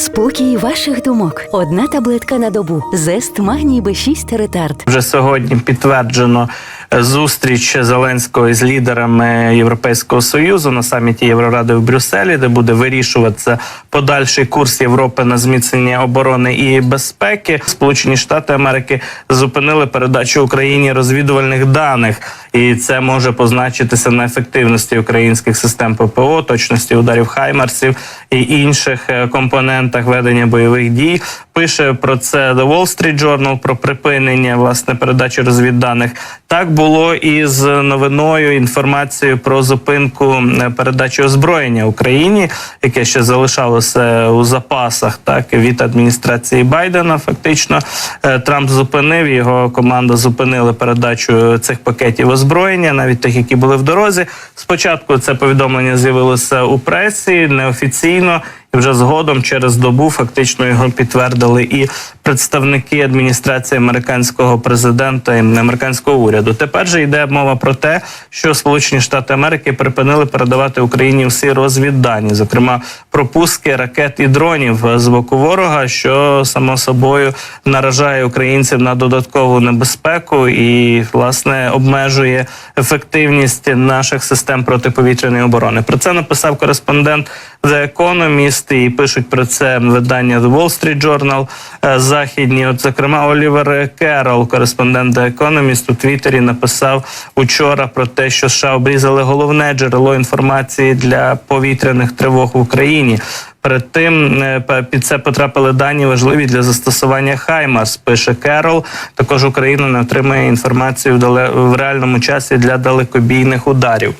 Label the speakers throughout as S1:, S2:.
S1: Спокій ваших думок. Одна таблетка на добу. Зест магній Б6 ретард.
S2: Вже сьогодні підтверджено зустріч Зеленського із лідерами Європейського союзу на саміті Євроради в Брюсселі, де буде вирішуватися подальший курс Європи на зміцнення оборони і безпеки. Сполучені Штати Америки зупинили передачу Україні розвідувальних даних, і це може позначитися на ефективності українських систем ППО, точності ударів Хаймарсів і інших е, компонентах ведення бойових дій. Пише про це The Wall Street Journal, про припинення власне передачі розвідданих. Так було і з новиною інформацією про зупинку передачі озброєння Україні, яке ще залишалося у запасах, так від адміністрації Байдена. Фактично Е, Трамп зупинив його команда зупинили передачу цих пакетів озброєння, навіть тих, які були в дорозі. Спочатку це повідомлення з'явилося у пресі неофіційно. І вже згодом через добу фактично його підтвердили і представники адміністрації американського президента і американського уряду. Тепер же йде мова про те, що Сполучені Штати Америки припинили передавати Україні всі розвіддані, зокрема пропуски ракет і дронів з боку ворога, що само собою наражає українців на додаткову небезпеку і власне обмежує ефективність наших систем протиповітряної оборони. Про це написав кореспондент The Economist, і пишуть про це видання The Wall Street Journal е, західні. От зокрема, Олівер Керол, кореспондент The Economist, у Твіттері написав учора про те, що США обрізали головне джерело інформації для повітряних тривог в Україні. Перед тим е, під це потрапили дані важливі для застосування Хаймарс. Пише Керол. Також Україна не отримує інформацію в реальному часі для далекобійних ударів.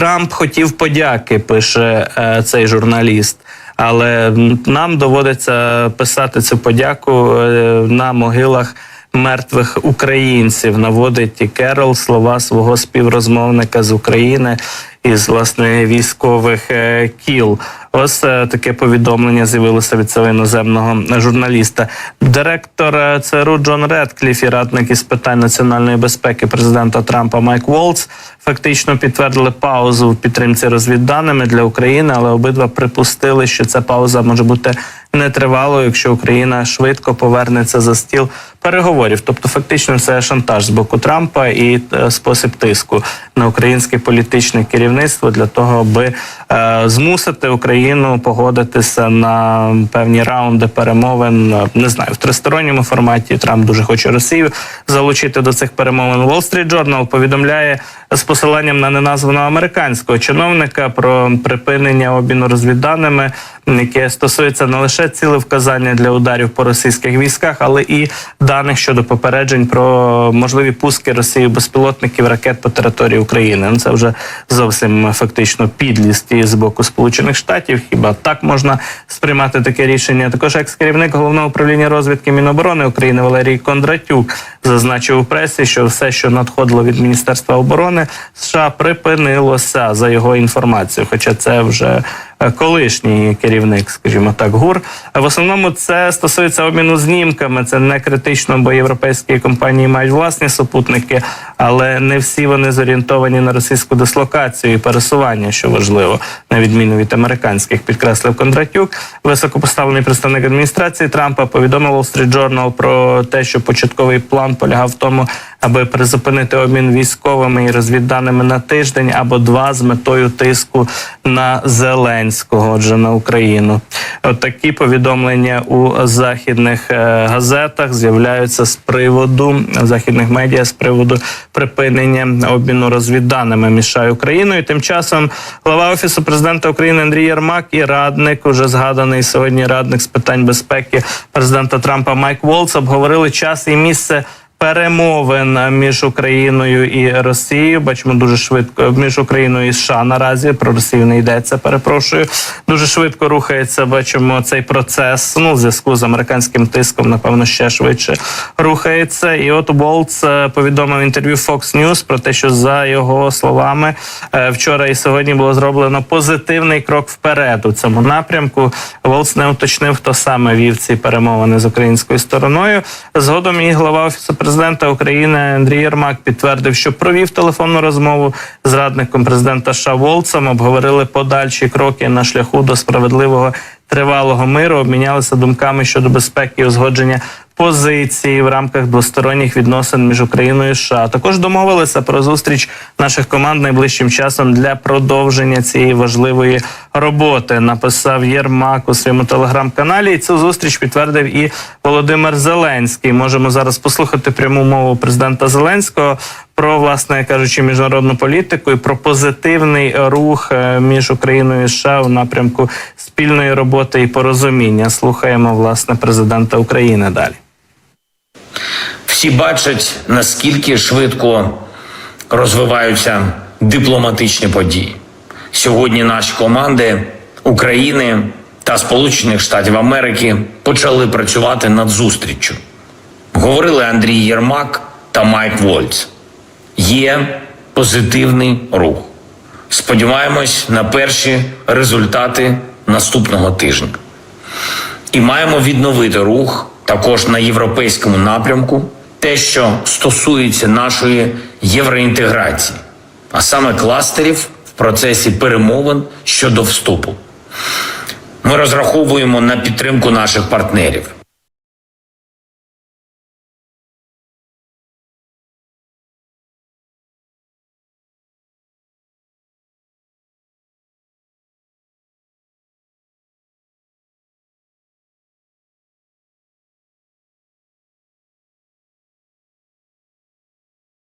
S2: Трамп хотів подяки, пише е, цей журналіст. Але нам доводиться писати цю подяку е, на могилах мертвих українців. Наводить і Керол слова свого співрозмовника з України із власне військових е, кіл. Ось е, таке повідомлення з'явилося від цього іноземного журналіста. Директор е, ЦРУ Джон Редкліф і радник із питань національної безпеки президента Трампа Майк Волц фактично підтвердили паузу в підтримці розвідданими для України, але обидва припустили, що ця пауза може бути нетривалою, якщо Україна швидко повернеться за стіл переговорів. Тобто, фактично, це шантаж з боку Трампа і е, спосіб тиску на українське політичне керівництво для того, аби е, змусити Україну погодитися на певні раунди перемовин. Не знаю, в тристоронньому форматі Трамп дуже хоче Росію залучити до цих перемовин. Wall Street Journal повідомляє з посиланням на неназваного американського чиновника про припинення обміну розвідданими, яке стосується не лише цілевказання для ударів по російських військах, але і даних щодо попереджень про можливі пуски Росії безпілотників ракет по території України. Ну, Це вже зовсім фактично підлість і з боку Сполучених Штатів. Хіба так можна сприймати таке рішення? Також екс-керівник головного управління розвідки Міноборони України Валерій Кондратюк зазначив у пресі, що все, що надходило від Міністерства оборони США, припинилося за його інформацією. Хоча це вже колишній керівник, скажімо так, гур. В основному це стосується обміну знімками. Це не критично, бо європейські компанії мають власні супутники, але не всі вони зорієнтовані на російську дислокацію і пересування, що важливо, на відміну від американських, підкреслив Кондратюк. Високопоставлений представник адміністрації Трампа повідомив Wall Street Journal про те, що початковий план полягав в тому, аби призупинити обмін військовими і розвідданими на тиждень або два з метою тиску на Зеленського, отже, на Україну. От такі повідомлення у західних е, газетах з'являються з приводу західних медіа з приводу припинення обміну розвідданими між Україною. Тим часом глава офісу президента України Андрій Єрмак і радник, уже згаданий сьогодні радник з питань безпеки президента Трампа Майк Волц обговорили час і місце перемовин між Україною і Росією. Бачимо дуже швидко між Україною і США наразі про Росію не йдеться. Перепрошую. Дуже швидко рухається. Бачимо цей процес. Ну, в зв'язку з американським тиском, напевно, ще швидше рухається. І от Волц е, повідомив інтерв'ю Fox News про те, що за його словами е, вчора і сьогодні було зроблено позитивний крок вперед у цьому напрямку. Волц не уточнив, хто саме вів ці перемовини з українською стороною. Згодом і глава офісу президента України Андрій Єрмак підтвердив, що провів телефонну розмову з радником президента США Волцем. Обговорили подальші кроки на шляху до справедливого тривалого миру, обмінялися думками щодо безпеки і узгодження позиції в рамках двосторонніх відносин між Україною і США. Також домовилися про зустріч наших команд найближчим часом для продовження цієї важливої роботи. Написав Єрмак у своєму телеграм-каналі. І цю зустріч підтвердив і Володимир Зеленський. Можемо зараз послухати пряму мову президента Зеленського про власне кажучи міжнародну політику і про позитивний рух е, між Україною і США у напрямку спільної роботи і порозуміння. Слухаємо власне президента України далі.
S3: Всі бачать, наскільки швидко розвиваються дипломатичні події. Сьогодні наші команди України та Сполучених Штатів Америки почали працювати над зустріччю. Говорили Андрій Єрмак та Майк Вольц. Є позитивний рух. Сподіваємось на перші результати наступного тижня і маємо відновити рух також на європейському напрямку, те, що стосується нашої євроінтеграції, а саме кластерів процесі перемовин щодо вступу. Ми розраховуємо на підтримку наших партнерів.